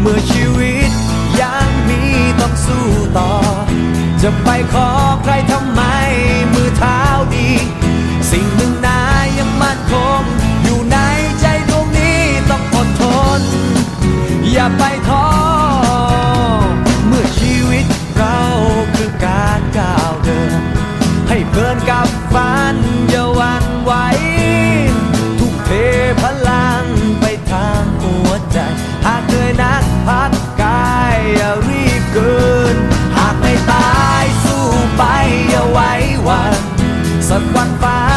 เมื่อชีวิตยังมีต้องสู้ต่อ จะไปขอใครทำไม มือเท้าดี สิ่งหนึ่งนายยังมั่นคง อยู่ในใจดวงนี้ต้องอดทน อย่าไปท้อเมื่อชีวิตเราคือการก้าวเดิน ให้เพลินกับฝัน วันสักวันฟ้า